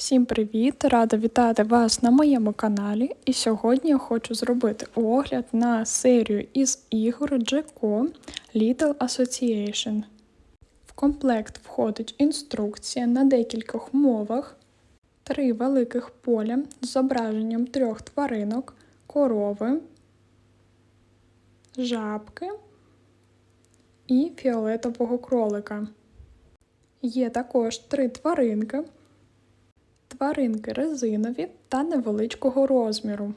Всім привіт! Рада вітати вас на моєму каналі. І сьогодні я хочу зробити огляд на серію із ігор Джеко Little Association. В комплект входить інструкція на декількох мовах, три великих поля з зображенням трьох тваринок, корови, жабки і фіолетового кролика. Є також три тваринки. Тваринки резинові та невеличкого розміру.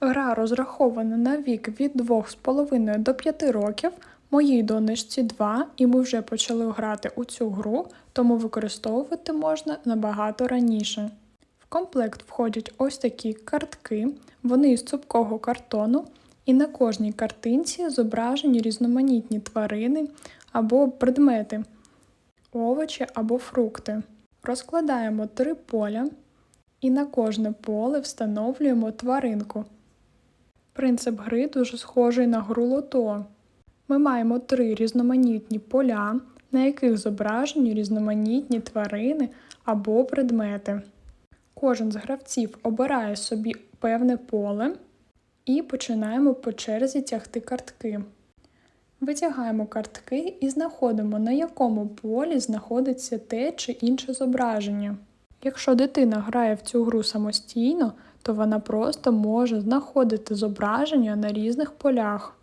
Гра розрахована на вік від 2,5 до 5 років. Моїй донечці 2, і ми вже почали грати у цю гру, тому використовувати можна набагато раніше. В комплект входять ось такі картки, вони із цупкого картону, і на кожній картинці зображені різноманітні тварини або предмети, овочі або фрукти. Розкладаємо три поля і на кожне поле встановлюємо тваринку. Принцип гри дуже схожий на гру лото. Ми маємо три різноманітні поля, на яких зображені різноманітні тварини або предмети. Кожен з гравців обирає собі певне поле і починаємо по черзі тягти картки. Витягаємо картки і знаходимо, на якому полі знаходиться те чи інше зображення. Якщо дитина грає в цю гру самостійно, то вона просто може знаходити зображення на різних полях.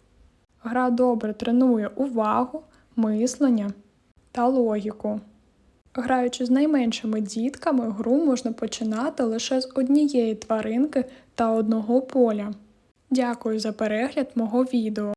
Гра добре тренує увагу, мислення та логіку. Граючи з найменшими дітками, гру можна починати лише з однієї тваринки та одного поля. Дякую за перегляд мого відео.